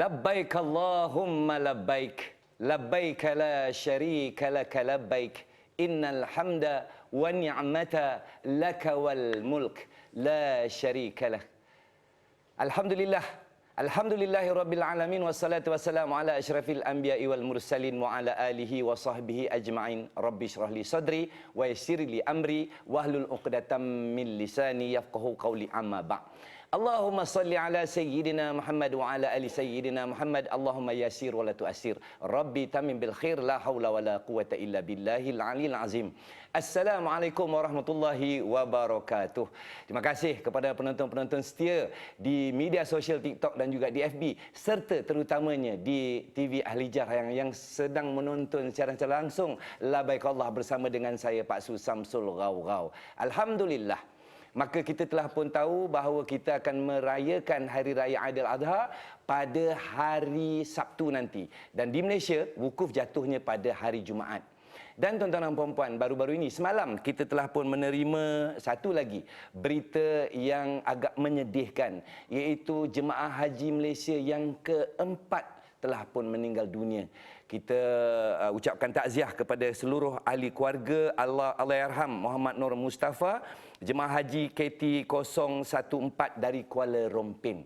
لبيك اللهم لبيك لبيك لا شريك لك لبيك. إن الحمد والنعمة لك والملك لا شريك له. الحمد لله الحمد لله رب العالمين والصلاة والسلام على أشرف الأنبياء والمرسلين وعلى آله وصحبه أجمعين. ربي اشرح لي صدري ويسر لي أمري واحلل عقدة من لساني يفقه قولي أما بعد. Allahumma salli ala sayyidina Muhammad wa ala ali sayyidina Muhammad. Allahumma yasir wa la tuasir. Rabbi tamim bil khair la haula wa la quwata illa billahil aliyil azim. Assalamualaikum warahmatullahi wabarakatuh. Terima kasih kepada penonton-penonton setia di media sosial TikTok dan juga di FB serta terutamanya di TV Ahli Jar yang yang sedang menonton secara secara langsung Labaik Allah bersama dengan saya Pak Su Samsul Gaw Gaw. Alhamdulillah maka kita telah pun tahu bahawa kita akan merayakan Hari Raya Aidil Adha pada hari Sabtu nanti. Dan di Malaysia, wukuf jatuhnya pada hari Jumaat. Dan tuan-tuan dan puan-puan, baru-baru ini semalam kita telah pun menerima satu lagi berita yang agak menyedihkan iaitu jemaah haji Malaysia yang keempat telah pun meninggal dunia. Kita uh, ucapkan takziah kepada seluruh ahli keluarga Allah Allahyarham Muhammad Nur Mustafa, jemaah haji KT 014 dari Kuala Rompin.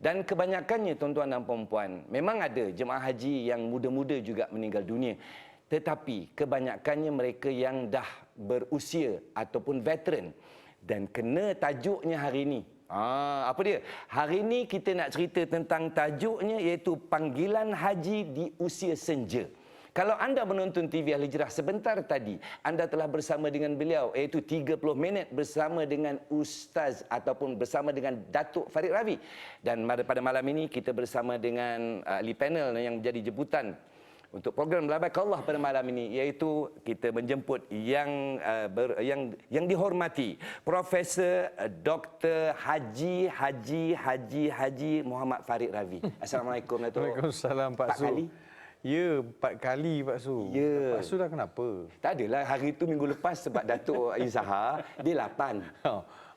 Dan kebanyakannya tuan-tuan dan puan-puan, memang ada jemaah haji yang muda-muda juga meninggal dunia. Tetapi kebanyakannya mereka yang dah berusia ataupun veteran dan kena tajuknya hari ini. Ah, apa dia? Hari ini kita nak cerita tentang tajuknya iaitu panggilan haji di usia senja. Kalau anda menonton TV Al Hijrah sebentar tadi, anda telah bersama dengan beliau iaitu 30 minit bersama dengan Ustaz ataupun bersama dengan Datuk Farid Ravi. Dan pada malam ini kita bersama dengan ahli panel yang menjadi jemputan untuk program Labaik Allah pada malam ini iaitu kita menjemput yang uh, ber, yang yang dihormati Profesor uh, Dr Haji Haji Haji Haji Muhammad Farid Ravi. Assalamualaikum Datuk. Waalaikumsalam Pak Su. kali. Ya, empat kali Pak Su. Ya. Pak Su dah kenapa? Tak adalah hari itu minggu lepas sebab Datuk Izahar dia lapan.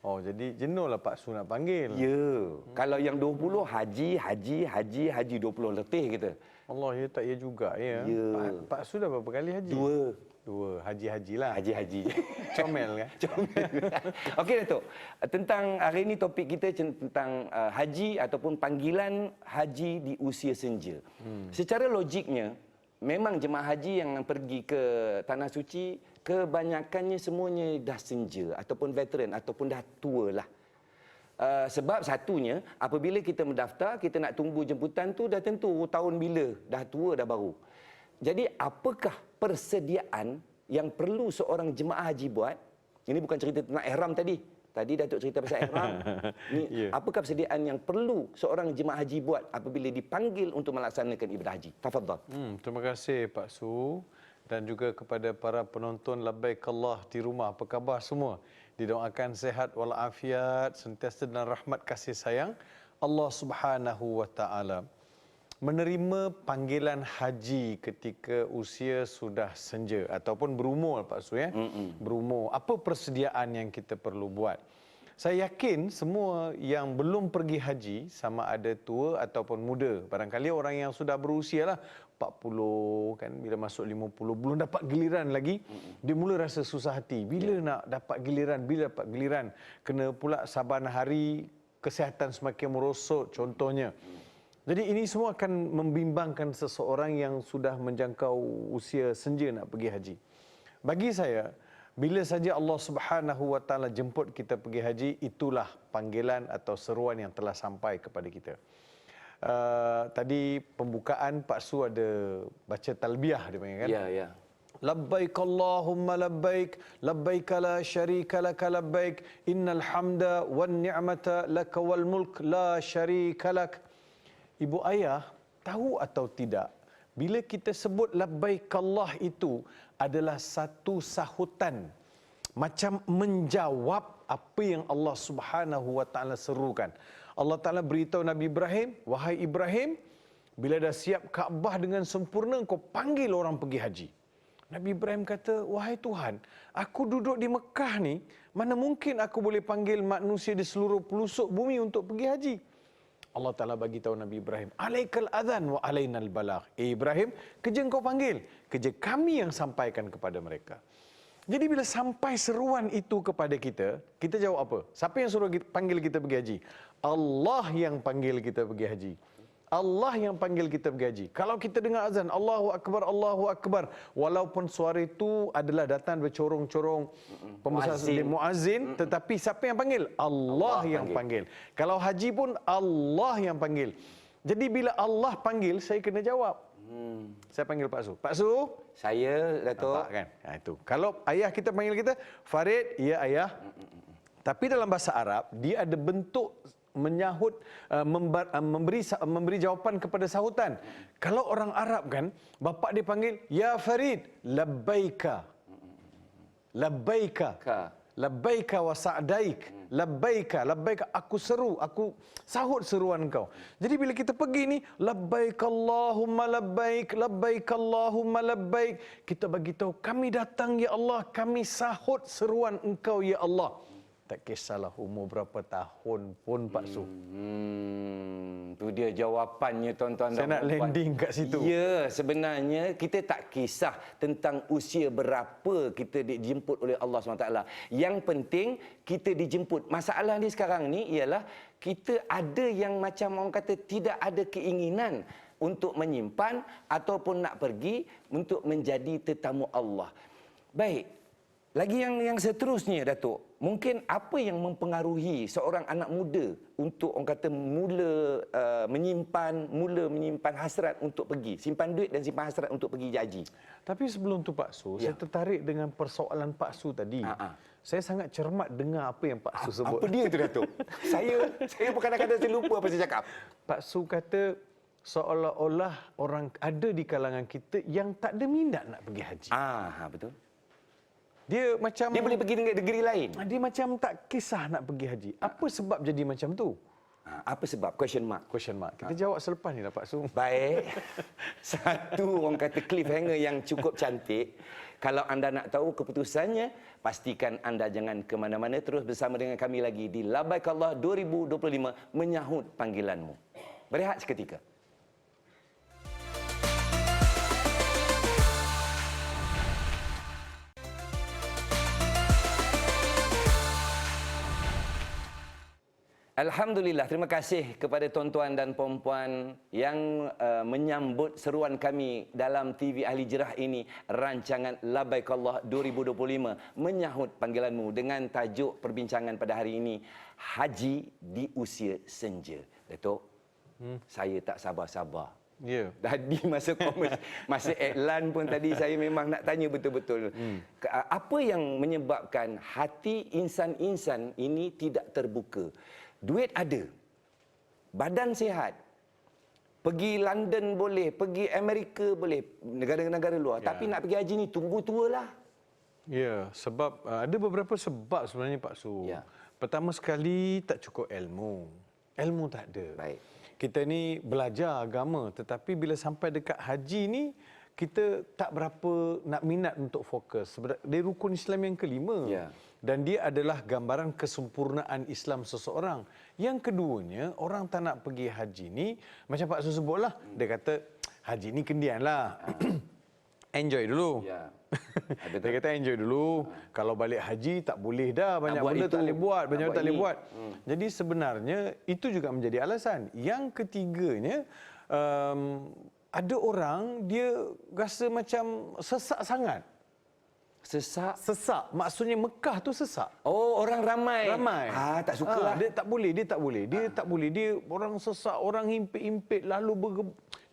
Oh, jadi jenuh lah Pak Su nak panggil. Ya. Hmm. Kalau yang 20 haji, haji, haji, haji 20 letih kita. Allah, ya tak ya juga ya. Ya. Pak, Pak Su dah berapa kali haji? Dua. Dua, haji-haji lah. Haji-haji. Comel kan? Okey Datuk, tentang hari ini topik kita tentang uh, haji ataupun panggilan haji di usia senja. Hmm. Secara logiknya, memang jemaah haji yang pergi ke tanah suci kebanyakannya semuanya dah senja ataupun veteran ataupun dah tua lah. Uh, sebab satunya apabila kita mendaftar kita nak tunggu jemputan tu dah tentu tahun bila dah tua dah baru. Jadi apakah persediaan yang perlu seorang jemaah haji buat? Ini bukan cerita tentang ihram tadi. Tadi Datuk cerita pasal ihram. Ini yeah. apakah persediaan yang perlu seorang jemaah haji buat apabila dipanggil untuk melaksanakan ibadah haji? Tafadhal. Hmm, terima kasih Pak Su dan juga kepada para penonton Labbaik Allah di rumah. Apa khabar semua? Didoakan sehat walafiat, sentiasa dan rahmat kasih sayang Allah Subhanahu wa taala. Menerima panggilan haji ketika usia sudah senja ataupun berumur Pak Su ya. Mm-mm. Berumur. Apa persediaan yang kita perlu buat? Saya yakin semua yang belum pergi haji sama ada tua ataupun muda. Barangkali orang yang sudah berusia lah 40 kan bila masuk 50 belum dapat giliran lagi dia mula rasa susah hati. Bila yeah. nak dapat giliran, bila dapat giliran kena pula saban hari kesihatan semakin merosot contohnya. Jadi ini semua akan membimbangkan seseorang yang sudah menjangkau usia senja nak pergi haji. Bagi saya, bila saja Allah Subhanahu Wa Taala jemput kita pergi haji, itulah panggilan atau seruan yang telah sampai kepada kita. Uh, tadi pembukaan Pak Su ada baca talbiyah dia panggil kan? Ya, ya. Labbaik Allahumma labbaik labbaik la syarika lak labbaik innal hamda wan ni'mata lak wal mulk la syarika lak. Ibu ayah tahu atau tidak bila kita sebut labbaik Allah itu adalah satu sahutan macam menjawab apa yang Allah Subhanahu wa taala serukan. Allah Taala beritahu Nabi Ibrahim, "Wahai Ibrahim, bila dah siap Kaabah dengan sempurna, kau panggil orang pergi haji." Nabi Ibrahim kata, "Wahai Tuhan, aku duduk di Mekah ni, mana mungkin aku boleh panggil manusia di seluruh pelusuk bumi untuk pergi haji?" Allah Ta'ala bagi tahu Nabi Ibrahim, Alaikal adhan wa alainal balagh. Eh Ibrahim, kerja kau panggil. Kerja kami yang sampaikan kepada mereka. Jadi bila sampai seruan itu kepada kita, kita jawab apa? Siapa yang suruh panggil kita pergi haji? Allah yang panggil kita pergi haji. Allah yang panggil kita pergi haji. Kalau kita dengar azan, Allahu Akbar, Allahu Akbar. Walaupun suara itu adalah datang bercorong-corong pembesar Muazzin. muazzin, tetapi siapa yang panggil? Allah, Allah yang panggil. Kalau haji pun Allah yang panggil. Jadi bila Allah panggil, saya kena jawab. Hmm. Saya panggil Pak Su. Pak Su, Saya, Datuk. Nampak kan? Ha, itu. Kalau ayah kita panggil kita, Farid, ya ayah. Tapi dalam bahasa Arab, dia ada bentuk menyahut, uh, membar, uh, memberi memberi jawapan kepada sahutan. Kalau orang Arab kan, bapa dia panggil, Ya Farid, labbaika. Labbaika. Ka. Labbaika wa sa'daik. Labbaika, labbaika aku seru, aku sahut seruan kau. Jadi bila kita pergi ni labbaik Allahumma labbaik, labbaik Allahumma labbaik, kita bagi tahu kami datang ya Allah, kami sahut seruan engkau ya Allah. Tak kisahlah umur berapa tahun pun Pak Su. Hmm, tu dia jawapannya tuan-tuan Saya nak puan-puan. landing kat situ. Ya, sebenarnya kita tak kisah tentang usia berapa kita dijemput oleh Allah SWT. Yang penting kita dijemput. Masalah ni sekarang ni ialah kita ada yang macam orang kata tidak ada keinginan untuk menyimpan ataupun nak pergi untuk menjadi tetamu Allah. Baik, lagi yang yang seterusnya Datuk, mungkin apa yang mempengaruhi seorang anak muda untuk orang kata mula uh, menyimpan mula menyimpan hasrat untuk pergi, simpan duit dan simpan hasrat untuk pergi haji. Tapi sebelum tu Pak Su, Ya. saya tertarik dengan persoalan Pak Su tadi. Ha, ha. Saya sangat cermat dengar apa yang Pak Su sebut. Apa dia tu Datuk? saya saya pun kadang-kadang saya lupa apa saya cakap. Pak Su kata seolah-olah orang ada di kalangan kita yang tak ada minat nak pergi haji. Ah, ha, betul. Dia macam Dia boleh pergi dengan negeri lain. dia macam tak kisah nak pergi haji. Apa sebab jadi macam tu? Ha, apa sebab? Question mark. Question mark. Kita jawab selepas ni lah Pak Su. Baik. Satu orang kata cliffhanger yang cukup cantik. Kalau anda nak tahu keputusannya, pastikan anda jangan ke mana-mana terus bersama dengan kami lagi di Labaik Allah 2025 menyahut panggilanmu. Berehat seketika. Alhamdulillah, terima kasih kepada tuan-tuan dan puan-puan yang uh, menyambut seruan kami dalam TV Ahli Jerah ini, rancangan Labaik Allah 2025, menyahut panggilanmu dengan tajuk perbincangan pada hari ini, Haji di Usia Senja. Datuk, hmm. saya tak sabar-sabar. Ya. Tadi masa komen, masa iklan pun tadi saya memang nak tanya betul-betul. Hmm. Apa yang menyebabkan hati insan-insan ini tidak terbuka? Duit ada. Badan sihat. Pergi London boleh, pergi Amerika boleh, negara-negara luar. Ya. Tapi nak pergi haji ni tunggu tua lah. Ya, sebab uh, ada beberapa sebab sebenarnya Pak Su. Ya. Pertama sekali tak cukup ilmu. Ilmu tak ada. Baik. Kita ni belajar agama tetapi bila sampai dekat haji ni kita tak berapa nak minat untuk fokus. Dia rukun Islam yang kelima. Ya. Dan dia adalah gambaran kesempurnaan Islam seseorang. Yang keduanya, orang tak nak pergi haji ni, macam Pak Su sebutlah, dia kata, haji ni kendian lah. Enjoy dulu. Ya. Dia kata enjoy dulu. Kalau balik haji tak boleh dah banyak buat benda itu, tak boleh buat, nak banyak buat tak boleh buat. Jadi sebenarnya itu juga menjadi alasan. Yang ketiganya um, ada orang dia rasa macam sesak sangat. Sesak. Sesak maksudnya Mekah tu sesak. Oh, orang ramai. Ramai. Ah, tak suka Ah, lah. Dia tak boleh, dia tak boleh. Dia tak boleh. Dia orang sesak, orang himpit-himpit lalu berge...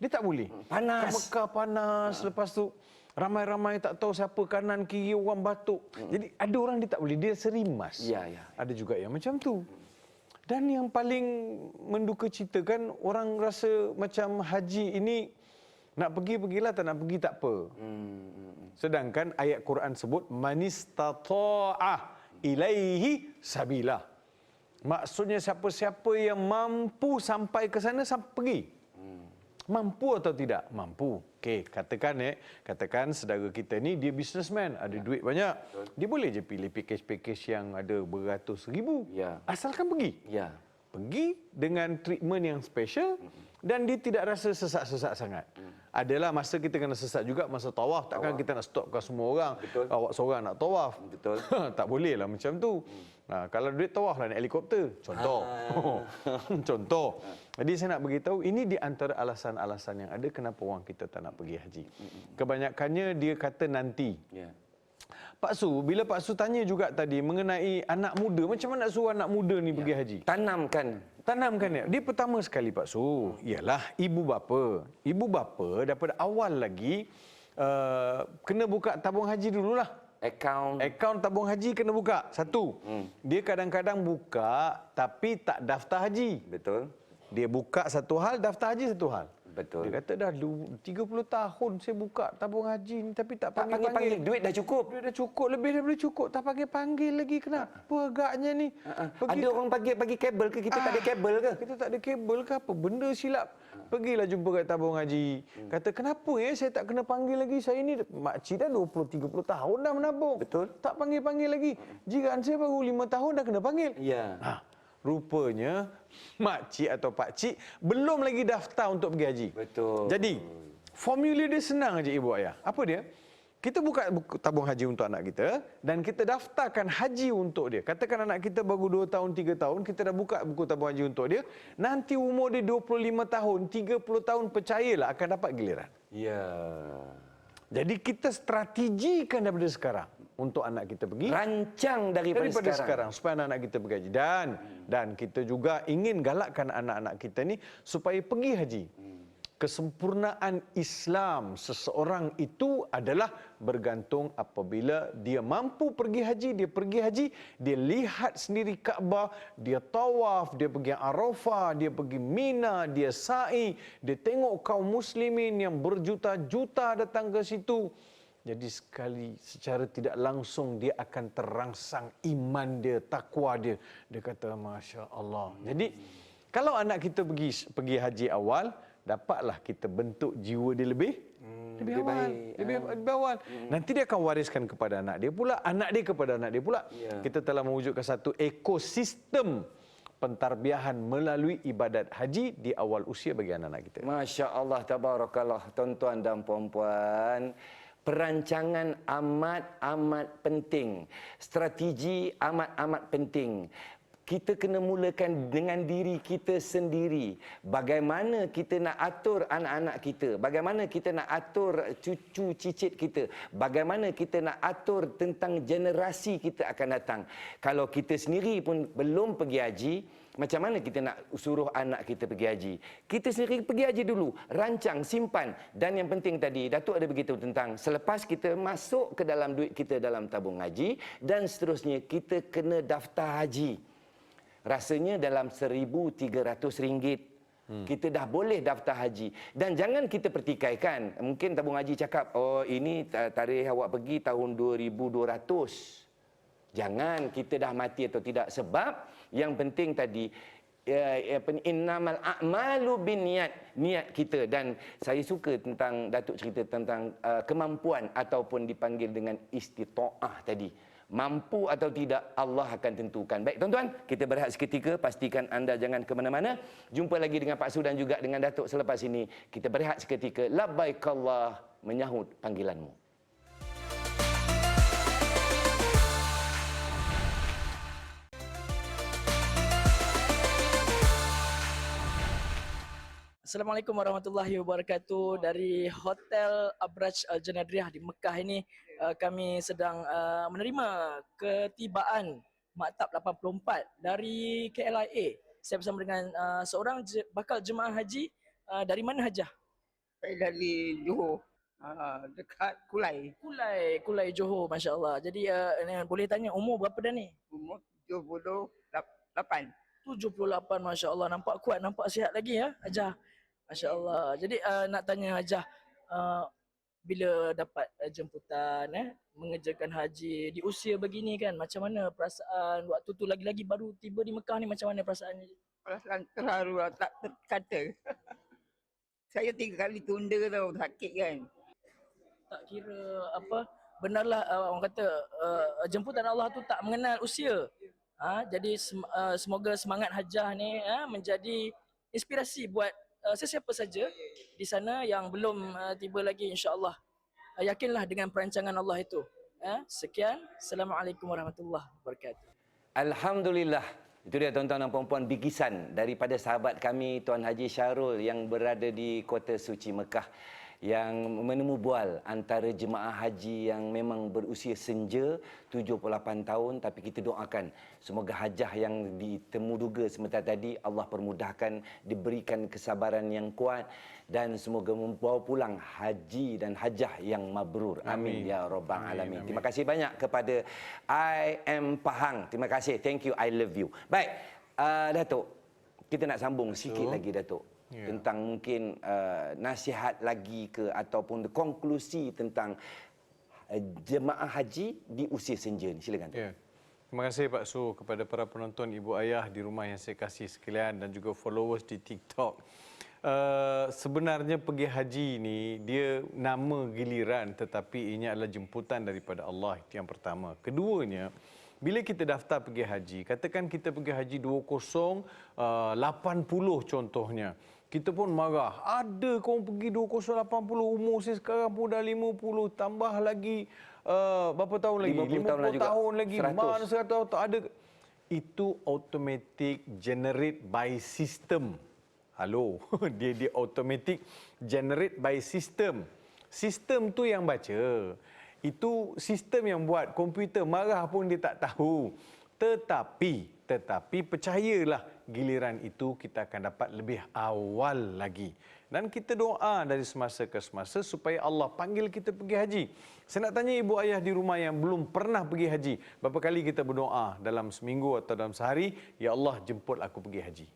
Dia tak boleh. Panas. Kat Mekah panas. Lepas tu ramai-ramai tak tahu siapa kanan kiri orang batuk. Jadi ada orang dia tak boleh. Dia serimas. Ya, ya. Ada juga yang macam tu. Dan yang paling menduka cita kan orang rasa macam haji ini nak pergi pergilah tak nak pergi tak apa. Sedangkan ayat Quran sebut manistata'a ilaihi sabila. Maksudnya siapa-siapa yang mampu sampai ke sana sampai pergi. Mampu atau tidak? Mampu. Okey, katakan eh, katakan saudara kita ni dia businessman, ada Ya. duit banyak. Dia boleh je pilih package-package yang ada beratus ribu. Ya. Asalkan pergi. Ya. pergi dengan treatment yang special dan dia tidak rasa sesak-sesak sangat. Adalah masa kita kena sesak juga masa tawaf. Takkan kita nak stopkan semua orang. Betul. Awak seorang nak tawaf. Betul. tak boleh lah macam tu. Ha, kalau duit tawaf lah naik helikopter. Contoh. Contoh. Jadi saya nak beritahu ini di antara alasan-alasan yang ada kenapa orang kita tak nak pergi haji. Kebanyakannya dia kata nanti. Ya. Pak Su, bila Pak Su tanya juga tadi mengenai anak muda, macam mana nak suruh anak muda ni pergi haji? Tanamkan. Tanamkan dia. Dia pertama sekali Pak Su, ialah ibu bapa. Ibu bapa daripada awal lagi uh, kena buka tabung haji dululah. Account. Akaun tabung haji kena buka. Satu. Dia kadang-kadang buka tapi tak daftar haji. Betul. Dia buka satu hal, daftar haji satu hal. Betul. Dia kata dah lu- 30 tahun saya buka tabung haji ni tapi tak panggil-panggil. panggil-panggil. Duit dah cukup. Dia dah cukup, lebih daripada cukup. Tak panggil-panggil lagi. Kenapa agaknya ni? Ada orang bagi bagi kabel ke? Kita tak ada kabel ke? Kita tak ada kabel ke apa? Benda silap. Pergilah jumpa kat tabung haji. Kata, kenapa ya saya tak kena panggil lagi? Saya ni makcik dah 20-30 tahun dah menabung. Betul. Tak panggil-panggil lagi. Jiran saya baru 5 tahun dah kena panggil. Ya. Ha, rupanya makcik atau pakcik belum lagi daftar untuk pergi haji. Betul. Jadi, formula dia senang aja ibu ayah. Apa dia? Kita buka tabung haji untuk anak kita dan kita daftarkan haji untuk dia. Katakan anak kita baru 2 tahun, 3 tahun, kita dah buka buku tabung haji untuk dia. Nanti umur dia 25 tahun, 30 tahun, percayalah akan dapat giliran. Ya. Jadi kita strategikan daripada sekarang untuk anak kita pergi Rancang daripada, daripada sekarang. sekarang. supaya anak-anak kita pergi haji dan dan kita juga ingin galakkan anak-anak kita ni supaya pergi haji. Kesempurnaan Islam seseorang itu adalah bergantung apabila dia mampu pergi haji, dia pergi haji, dia lihat sendiri Kaabah, dia tawaf, dia pergi Arafah, dia pergi Mina, dia sa'i, dia tengok kaum muslimin yang berjuta-juta datang ke situ. Jadi sekali secara tidak langsung dia akan terangsang iman dia, takwa dia. Dia kata Masya Allah. Jadi kalau anak kita pergi pergi haji awal, dapatlah kita bentuk jiwa dia lebih lebih, lebih awal, baik. Lebih, lebih awal. Nanti dia akan wariskan kepada anak dia pula, anak dia kepada anak dia pula. Ya. Kita telah mewujudkan satu ekosistem pentarbiahan melalui ibadat haji di awal usia bagi anak-anak kita. Masya Allah, tabarakallah, tuan-tuan dan puan-puan. Perancangan amat-amat penting. Strategi amat-amat penting. Kita kena mulakan dengan diri kita sendiri. Bagaimana kita nak atur anak-anak kita. Bagaimana kita nak atur cucu cicit kita. Bagaimana kita nak atur tentang generasi kita akan datang. Kalau kita sendiri pun belum pergi haji, macam mana kita nak suruh anak kita pergi haji? Kita sendiri pergi haji dulu, rancang, simpan. Dan yang penting tadi, Datuk ada beritahu tentang selepas kita masuk ke dalam duit kita dalam tabung haji dan seterusnya kita kena daftar haji. Rasanya dalam RM1,300 Hmm. Kita dah boleh daftar haji. Dan jangan kita pertikaikan. Mungkin tabung haji cakap, oh ini ta- tarikh awak pergi tahun 2200. Jangan kita dah mati atau tidak. Sebab yang penting tadi, ya, ni, innamal a'malu binniat. Niat kita. Dan saya suka tentang, Datuk cerita tentang uh, kemampuan ataupun dipanggil dengan istita'ah tadi. Mampu atau tidak Allah akan tentukan. Baik tuan-tuan, kita berehat seketika. Pastikan anda jangan ke mana-mana. Jumpa lagi dengan Pak Su dan juga dengan Datuk selepas ini. Kita berehat seketika. Labbaik Allah menyahut panggilanmu. Assalamualaikum warahmatullahi wabarakatuh dari Hotel Abraj Al Janadriyah di Mekah ini uh, kami sedang uh, menerima ketibaan Maktab 84 dari KLIA. Saya bersama dengan uh, seorang je, bakal jemaah haji uh, dari mana hajah? Saya dari Johor. Uh, dekat Kulai. Kulai, Kulai Johor masya-Allah. Jadi uh, ni, boleh tanya umur berapa dah ni? Umur 78. 78 masya-Allah nampak kuat, nampak sihat lagi ya Hajah. Masya-Allah. Jadi uh, nak tanya Hajah uh, bila dapat uh, jemputan eh mengerjakan haji di usia begini kan macam mana perasaan waktu tu lagi-lagi baru tiba di Mekah ni macam mana perasaannya? Perasaan terharu lah, tak terkata. Saya tiga kali tunda tau, sakit kan. Tak kira apa benarlah uh, orang kata uh, jemputan Allah tu tak mengenal usia. Ah, jadi sem- uh, semoga semangat hajah ni uh, menjadi inspirasi buat uh, sesiapa saja di sana yang belum uh, tiba lagi insya-Allah. Uh, yakinlah dengan perancangan Allah itu. Uh, sekian. Assalamualaikum warahmatullahi wabarakatuh. Alhamdulillah. Itu dia tuan-tuan dan puan-puan bikisan daripada sahabat kami Tuan Haji Syarul yang berada di kota suci Mekah yang menemu bual antara jemaah haji yang memang berusia senja 78 tahun tapi kita doakan semoga hajah yang ditemu duga sebentar tadi Allah permudahkan diberikan kesabaran yang kuat dan semoga membawa pulang haji dan hajah yang mabrur. Amin, Amin. ya rabbal Amin, alamin. amin. terima kasih banyak kepada I am Pahang. Terima kasih. Thank you. I love you. Baik uh, Datuk kita nak sambung sikit lagi Datuk Ya. tentang mungkin uh, nasihat lagi ke ataupun konklusi tentang uh, jemaah haji di usia senja ni silakan Ya. Terima kasih Pak Su kepada para penonton ibu ayah di rumah yang saya kasih sekalian dan juga followers di TikTok. Uh, sebenarnya pergi haji ni dia nama giliran tetapi ini adalah jemputan daripada Allah itu yang pertama. Keduanya bila kita daftar pergi haji, katakan kita pergi haji 20 uh, 80 contohnya. Kita pun marah. Ada kau pergi 2080 umur saya sekarang pun dah 50 tambah lagi uh, berapa tahun lagi? 50 tahun lah juga. tahun lagi. 100. mana 100 tahun? Tak ada. Itu automatic generate by system. Halo? Dia dia automatic generate by system. Sistem tu yang baca. Itu sistem yang buat komputer. Marah pun dia tak tahu. Tetapi tetapi percayalah giliran itu kita akan dapat lebih awal lagi dan kita doa dari semasa ke semasa supaya Allah panggil kita pergi haji. Saya nak tanya ibu ayah di rumah yang belum pernah pergi haji, berapa kali kita berdoa dalam seminggu atau dalam sehari, ya Allah jemput aku pergi haji.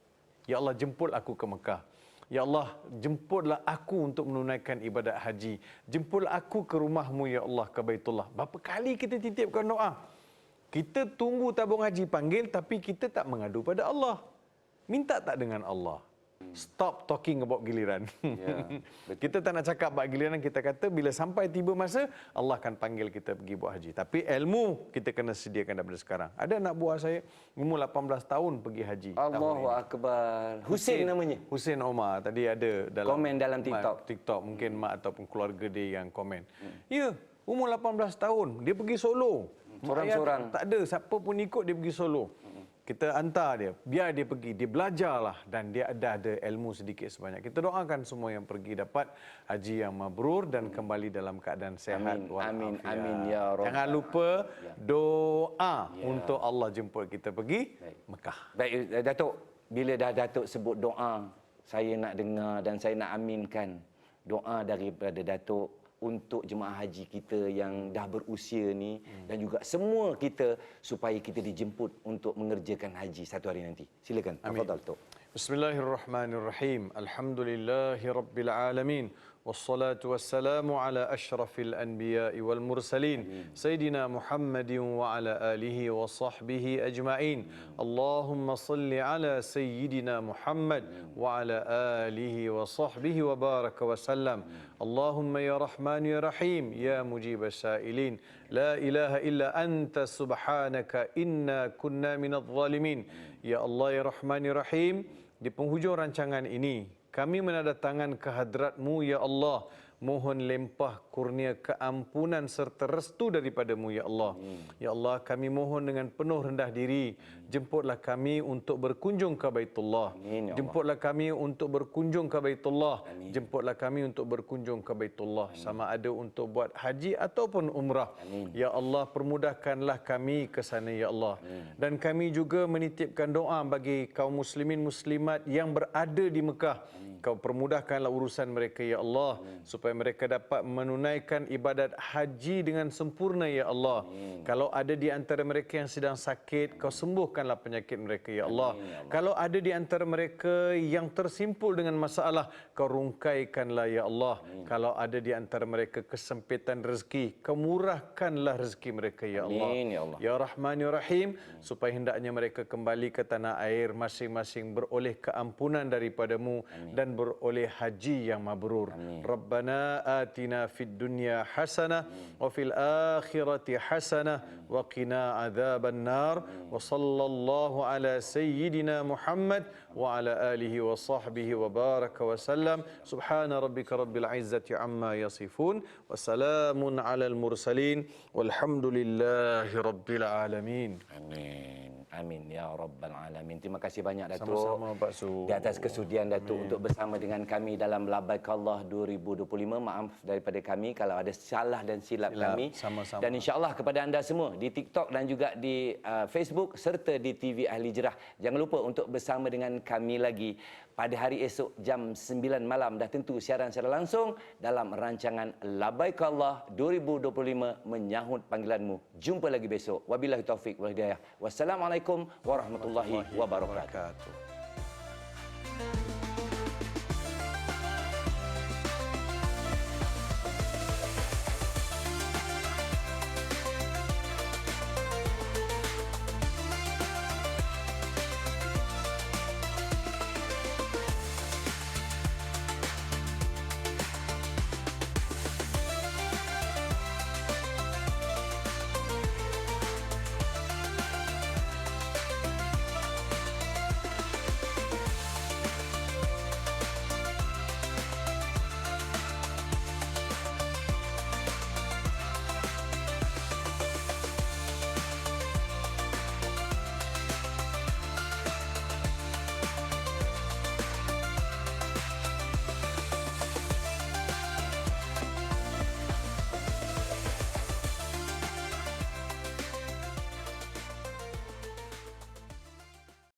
Ya Allah jemput aku ke Mekah. Ya Allah, jemputlah aku untuk menunaikan ibadat haji. Jemputlah aku ke rumahmu, Ya Allah, ke Baitullah. Berapa kali kita titipkan doa? Kita tunggu tabung haji panggil, tapi kita tak mengadu pada Allah. Minta tak dengan Allah? Stop talking about giliran. Ya, kita tak nak cakap about giliran, kita kata bila sampai tiba masa, Allah akan panggil kita pergi buat haji. Tapi ilmu kita kena sediakan daripada sekarang. Ada anak buah saya, umur 18 tahun pergi haji. Allahu akbar Husin namanya Hussein Omar tadi ada dalam Komen dalam TikTok. mak, TikTok mungkin mak ataupun keluarga dia yang komen. Ya, umur 18 tahun dia pergi solo. Sorang-sorang. Ayah Tak ada siapa pun ikut dia pergi solo. Kita hantar dia, biar dia pergi, dia belajarlah dan dia ada ada ilmu sedikit sebanyak. Kita doakan semua yang pergi dapat haji yang mabrur dan kembali dalam keadaan sehat Amin, wal amin, afiat. amin, ya Rabb. Jangan lupa doa untuk Allah jemput kita pergi Mekah. Baik eh, Datuk bila dah Datuk sebut doa saya nak dengar dan saya nak aminkan doa daripada Datuk untuk jemaah haji kita yang dah berusia ni hmm. dan juga semua kita supaya kita dijemput untuk mengerjakan haji satu hari nanti. Silakan. Amin. Tafadhal Datuk. Bismillahirrahmanirrahim. Alhamdulillahi rabbil alamin. والصلاة والسلام على أشرف الأنبياء والمرسلين سيدنا محمد وعلى آله وصحبه أجمعين اللهم صل على سيدنا محمد وعلى آله وصحبه وبارك وسلم اللهم يا رحمن يا رحيم يا مجيب السائلين لا إله إلا أنت سبحانك إنا كنا من الظالمين يا الله يا رحمن يا رحيم di penghujung rancangan ini kami menandatangan kehadratmu ya Allah mohon lempah kurnia keampunan serta restu daripadamu ya Allah. Ya Allah kami mohon dengan penuh rendah diri jemputlah kami untuk berkunjung ke Baitullah. Amin, ya Allah. jemputlah kami untuk berkunjung ke Baitullah. Jemputlah kami untuk berkunjung ke Baitullah. Sama ada untuk buat haji ataupun umrah. Ya Allah permudahkanlah kami ke sana ya Allah. Dan kami juga menitipkan doa bagi kaum muslimin muslimat yang berada di Mekah. Kau permudahkanlah urusan mereka ya Allah supaya mereka dapat menunaikan ibadat haji dengan sempurna ya Allah. Kalau ada di antara mereka yang sedang sakit kau sembuhkanlah penyakit mereka ya Allah. Kalau ada di antara mereka yang tersimpul dengan masalah kau rungkaikanlah ya Allah. Kalau ada di antara mereka kesempitan rezeki kau murahkanlah rezeki mereka ya Allah. Amin, ya Allah. Ya Rahman Ya Rahim supaya hendaknya mereka kembali ke tanah air masing-masing beroleh keampunan daripadamu dan beroleh haji yang mabrur. Rabbana ربنا آتنا في الدنيا حسنة وفي الآخرة حسنة وقنا عذاب النار وصلى الله على سيدنا محمد وعلى آله وصحبه وبارك وسلم سبحان ربك رب العزة عما يصفون وسلام على المرسلين والحمد لله رب العالمين Amin. Amin ya rabbal alamin. Terima kasih banyak Datuk. Sama-sama Pak Su. Di atas kesudian Datuk untuk bersama dengan kami dalam Labaik Allah 2025. Maaf daripada kami kalau ada salah dan silap, Silap, kami. sama-sama. Dan insya-Allah kepada anda semua di TikTok dan juga di uh, Facebook serta di TV Ahli Jerah. Jangan lupa untuk bersama dengan kami lagi pada hari esok jam 9 malam dah tentu siaran secara langsung dalam rancangan Labaik Allah 2025 menyahut panggilanmu. Jumpa lagi besok. Wabillahi taufik wal hidayah. Wassalamualaikum warahmatullahi wabarakatuh.